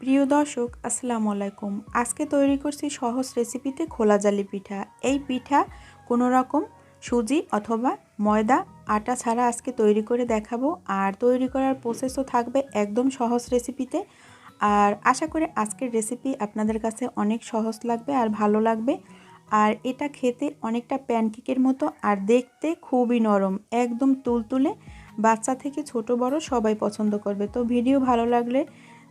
প্রিয় দর্শক, আসসালামু আলাইকুম। আজকে তৈরি করছি সহজ রেসিপিতে খোলা জালি পিঠা। এই পিঠা কোনো রকম সুজি অথবা ময়দা, আটা ছাড়া আজকে তৈরি করে দেখাবো। আর তৈরি করার প্রসেসও থাকবে একদম সহজ রেসিপিতে। আর আশা করি আজকের রেসিপি আপনাদের কাছে অনেক সহজ লাগবে আর ভালো লাগবে। আর এটা খেতে অনেকটা প্যানকেকের মতো আর দেখতে খুবই নরম, একদম তুলতুলে। বাচ্চা থেকে ছোট বড় সবাই পছন্দ করবে। তো ভিডিও ভালো লাগলে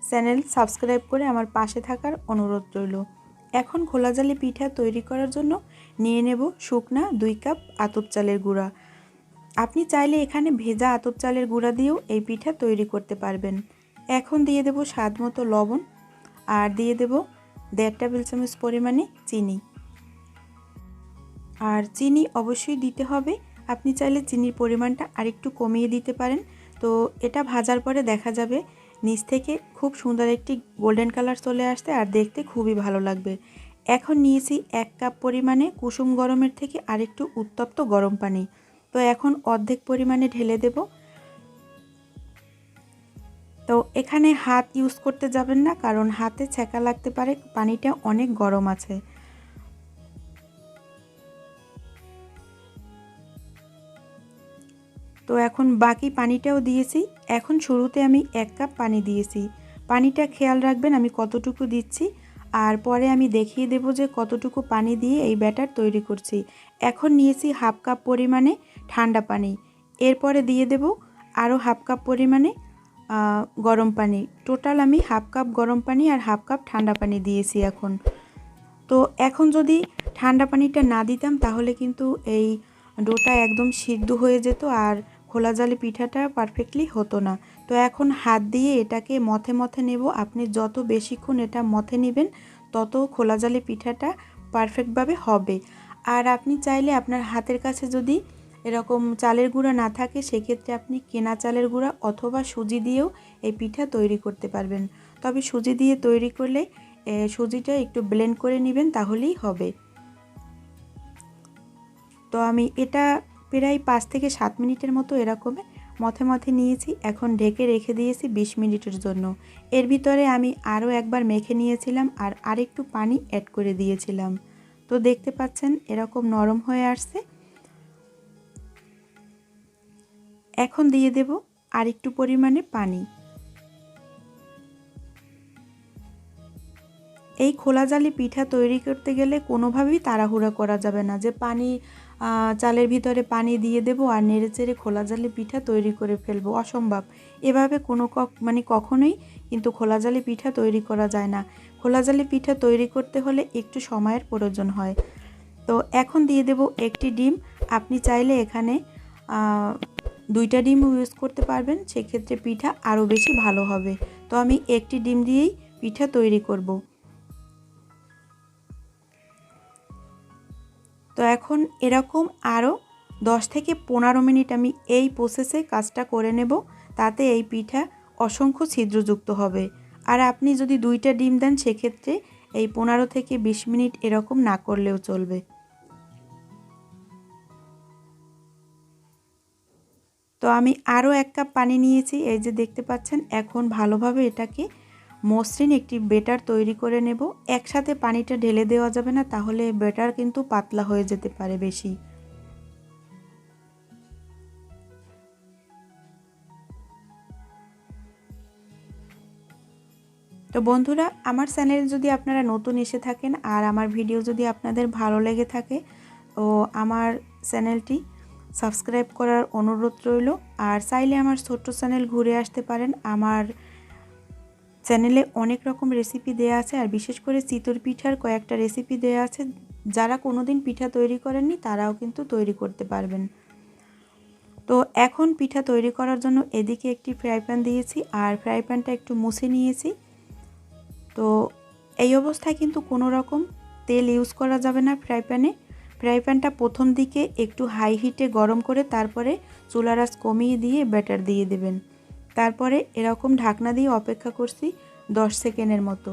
চ্যানেল সাবস্ক্রাইব করে আমার পাশে থাকার অনুরোধ রইল। এখন খোলাজালি পিঠা তৈরি করার জন্য নিয়ে নেব শুকনা দুই কাপ আতপ চালের গুঁড়া। আপনি চাইলে এখানে ভেজা আতপ চালের গুঁড়া দিয়েও এই পিঠা তৈরি করতে পারবেন। এখন দিয়ে দেব স্বাদ মতো লবণ আর দিয়ে দেব দেড় টেবিল চামচ পরিমাণে চিনি। আর চিনি অবশ্যই দিতে হবে। আপনি চাইলে চিনির পরিমাণটা আরেকটু কমিয়ে দিতে পারেন। তো এটা ভাজার পরে দেখা যাবে নিচ থেকে খুব সুন্দর একটি গোল্ডেন কালার চলে আসতে আর দেখতে খুবই ভালো লাগবে। এখন নিয়েছি এক কাপ পরিমাণে কুসুম গরমের থেকে আরেকটু উত্তপ্ত গরম পানি। তো এখন অর্ধেক পরিমাণে ঢেলে দেব। তো এখানে হাত ইউজ করতে যাবেন না, কারণ হাতে ছ্যাঁকা লাগতে পারে, পানিটা অনেক গরম আছে। তো এখন বাকি পানিটাও দিয়েছি। এখন শুরুতে আমি এক কাপ পানি দিয়েছি। পানিটা খেয়াল রাখবেন আমি কতটুকু দিচ্ছি। আর পরে আমি দেখিয়ে দেব যে কতটুকু পানি দিয়ে এই ব্যাটার তৈরি করছি। এখন নিয়েছি হাফ কাপ পরিমাণে ঠান্ডা পানি। এরপরে দিয়ে দেব আরও হাফ কাপ পরিমাণে গরম পানি। টোটাল আমি হাফ কাপ গরম পানি আর হাফ কাপ ঠান্ডা পানি দিয়েছি এখন। তো এখন যদি ঠান্ডা পানিটা না দিতাম তাহলে কিন্তু এই ডোটা একদম সিদ্ধ হয়ে যেত আর খোলা জালে পিঠাটা পারফেক্টলি হতো না। তো এখন হাত দিয়ে এটাকে মথে মথে নেব। আপনি যত বেশিক্ষণ এটা মথে নেবেন, তত খোলা জালে পিঠাটা পারফেক্টভাবে হবে। আর আপনি চাইলে আপনার হাতের কাছে যদি এরকম চালের গুঁড়া না থাকে, সেক্ষেত্রে আপনি কেনা চালের গুঁড়া অথবা সুজি দিয়েও এই পিঠা তৈরি করতে পারবেন। তবে সুজি দিয়ে তৈরি করলে সুজিটা একটু ব্লেন্ড করে নেবেন, তাহলেই হবে। তো আমি এটা প্রায় পাঁচ থেকে সাত মিনিটের মতো এরকমে মথে মথে নিয়েছি, এখন ঢেকে রেখে দিয়েছি বিশ মিনিটের জন্য। এর ভিতরে আমি আরও একবার মেখে নিয়েছিলাম আর আরেকটু পানি অ্যাড করে দিয়েছিলাম। তো দেখতে পাচ্ছেন এরকম নরম হয়ে আসছে। এখন দিয়ে দেব আরেকটু পরিমাণে পানি। এই খোলা জালি পিঠা তৈরি করতে গেলে কোনোভাবেই তাড়াহুড়া করা যাবে না যে পানি চালের ভিতরে পানি দিয়ে দেবো আর নেড়ে চেড়ে খোলা জালে পিঠা তৈরি করে ফেলব। অসম্ভব। এভাবে কোনো কক মানে কখনোই কিন্তু খোলা জালে পিঠা তৈরি করা যায় না। খোলা জালে পিঠা তৈরি করতে হলে একটু সময়ের প্রয়োজন হয়। তো এখন দিয়ে দেব একটি ডিম। আপনি চাইলে এখানে দুইটা ডিম ইউজ করতে পারবেন। সেক্ষেত্রে পিঠা আরও বেশি ভালো হবে। তো আমি একটি ডিম দিয়েই পিঠা তৈরি করব। তো এখন এরকম আরও দশ থেকে পনেরো মিনিট আমি এই প্রসেসে কাজটা করে নেব, তাতে এই পিঠা অসংখ্য ছিদ্রযুক্ত হবে। আর আপনি যদি দুইটা ডিম দেন, সেক্ষেত্রে এই পনেরো থেকে বিশ মিনিট এরকম না করলেও চলবে। তো আমি আরও এক কাপ পানি নিয়েছি, এই যে দেখতে পাচ্ছেন, এখন ভালোভাবে এটাকে মসৃণ একটি বেটার তৈরি করে নেব। একসাথে পানিটা ঢেলে দেওয়া যাবে না, তাহলে বেটার কিন্তু পাতলা হয়ে যেতে পারে বেশি। তো বন্ধুরা, আমার চ্যানেল যদি আপনারা নতুন এসে থাকেন আর আমার ভিডিও যদি আপনাদের ভালো লেগে থাকে ও আমার চ্যানেলটি সাবস্ক্রাইব করার অনুরোধ রইল। আর চাইলে আমার ছোট্ট চ্যানেল ঘুরে আসতে পারেন। আমার চ্যানেলে অনেক রকম রেসিপি দেওয়া আছে আর বিশেষ করে চিতর পিঠার কয়েকটা রেসিপি দেওয়া আছে। যারা কোনো দিন পিঠা তৈরি করেননি, তারাও কিন্তু তৈরি করতে পারবেন। তো এখন পিঠা তৈরি করার জন্য এদিকে একটি ফ্রাই প্যান দিয়েছি আর ফ্রাই প্যানটা একটু মুছে নিয়েছি। তো এই অবস্থায় কিন্তু কোনো রকম তেল ইউজ করা যাবে না ফ্রাই প্যানে ফ্রাই প্যানটা প্রথম দিকে একটু হাই হিটে গরম করে তারপরে চুলারাস কমিয়ে দিয়ে ব্যাটার দিয়ে দেবেন। তারপরে এরকম ঢাকনা দিয়ে অপেক্ষা করছি দশ সেকেন্ডের মতো।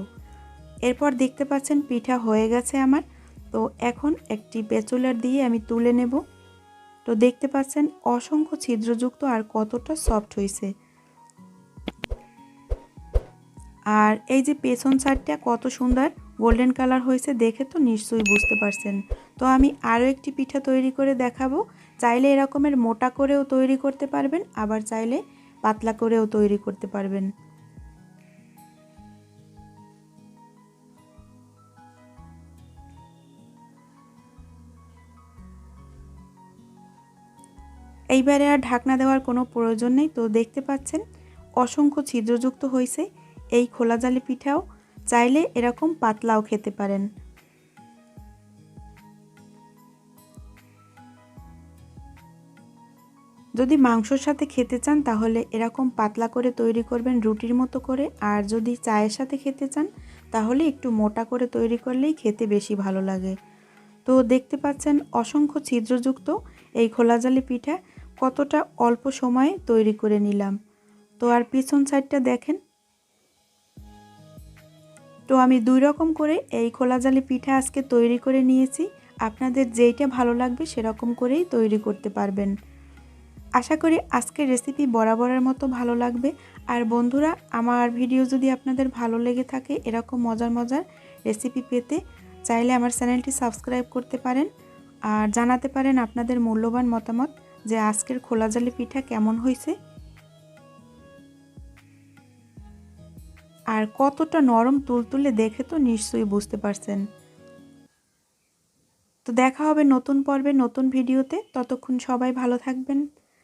এরপর দেখতে পাচ্ছেন পিঠা হয়ে গেছে আমার। তো এখন একটি পেচুলার দিয়ে আমি তুলে নেব। তো দেখতে পাচ্ছেন অসংখ্য ছিদ্রযুক্ত আর কতটা সফট হয়েছে। আর এই যে পেছন সাইডটা কত সুন্দর গোল্ডেন কালার হয়েছে দেখে তো নিশ্চয়ই বুঝতে পারছেন। তো আমি আরও একটি পিঠা তৈরি করে দেখাবো। চাইলে এরকমের মোটা করেও তৈরি করতে পারবেন, আবার চাইলে পাতলা করেও তৈরি করতে পারবেন। এইবারে আর ঢাকনা দেওয়ার কোনো প্রয়োজন নেই। তো দেখতে পাচ্ছেন, অসংখ্য ছিদ্রযুক্ত হয়েছে এই খোলা জালি পিঠাও চাইলে এরকম পাতলাও খেতে পারেন। যদি মাংসর সাথে খেতে চান, তাহলে এরকম পাতলা করে তৈরি করবেন রুটির মতো করে। আর যদি চায়ের সাথে খেতে চান, তাহলে একটু মোটা করে তৈরি করলেই খেতে বেশি ভালো লাগে। তো দেখতে পাচ্ছেন অসংখ্য ছিদ্রযুক্ত এই খোলাজালি পিঠা কতটা অল্প সময়ে তৈরি করে নিলাম। তো আর পিছন সাইডটা দেখেন। তো আমি দুই রকম করে এই খোলাজালি পিঠা আজকে তৈরি করে নিয়েছি। আপনাদের যেইটা ভালো লাগবে, সেরকম করেই তৈরি করতে পারবেন। আশা করি আজকের রেসিপি বরাবরের মতো ভালো লাগবে। আর বন্ধুরা, আমার ভিডিও যদি আপনাদের ভালো লেগে থাকে, এরকম মজার মজার রেসিপি পেতে চাইলে আমার চ্যানেলটি সাবস্ক্রাইব করতে পারেন। আর জানাতে পারেন আপনাদের মূল্যবান মতামত যে আজকের খোলাজালি পিঠা কেমন হয়েছে। আর কতটা নরম তুলতুলে দেখে তো নিশ্চয়ই বুঝতে পারছেন। তো দেখা হবে নতুন পর্বে, নতুন ভিডিওতে ততক্ষণ সবাই ভালো থাকবেন।